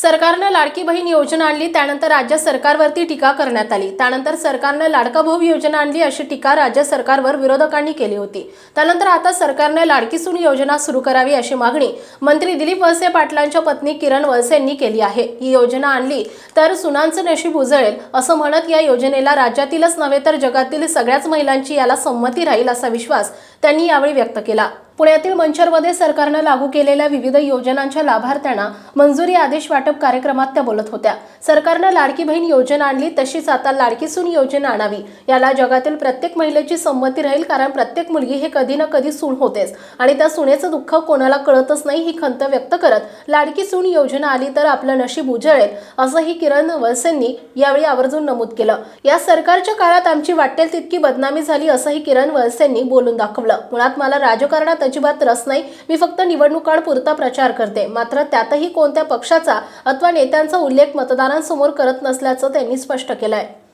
सरकारनं लाडकी बहीण योजना आणली त्यानंतर राज्य सरकारवरती टीका करण्यात आली. त्यानंतर सरकारनं लाडका भाऊ योजना आणली अशी टीका राज्य सरकारवर विरोधकांनी केली होती. त्यानंतर आता सरकारनं लाडकी सून योजना सुरू करावी अशी मागणी मंत्री दिलीप वळसे पाटलांच्या पत्नी किरण वळसे यांनी केली आहे. ही योजना आणली तर सुनांचं नशीब उजळेल असं म्हणत या योजनेला राज्यातीलच नव्हे तर जगातील सगळ्याच महिलांची याला संमती राहील असा विश्वास त्यांनी यावेळी व्यक्त केला. पुण्यातील मंचरमध्ये सरकारनं लागू केलेल्या विविध योजनांच्या लाभार्थ्यांना मंजुरी आदेश वाटप कार्यक्रमात त्या बोलत होत्या. सरकारनं लाडकी बहीण योजना आणली तशीच आता लाडकी सून योजना आणावी. याला जगातील प्रत्येक महिलेची संमती राहील कारण प्रत्येक मुलगी हे कधी ना कधी सून होतेच. आणि त्या सुनेचं दुःख कोणाला कळतच नाही ही खंत व्यक्त करत लाडकी सून योजना आली तर आपलं नशीब उजळेल असंही किरण वळसेंनी यावेळी आवर्जून नमूद केलं. या सरकारच्या काळात आमची वाटेल तितकी बदनामी झाली असंही किरण वळसेंनी बोलून दाखवलं. मुळात मला राजकारणात अजिबात रस नाही. मी फक्त निवडणुकांपुरता प्रचार करते. मात्र त्यातही कोणत्या पक्षाचा अथवा नेत्यांचा उल्लेख मतदारांसमोर करत नसल्याचं त्यांनी स्पष्ट केलंय.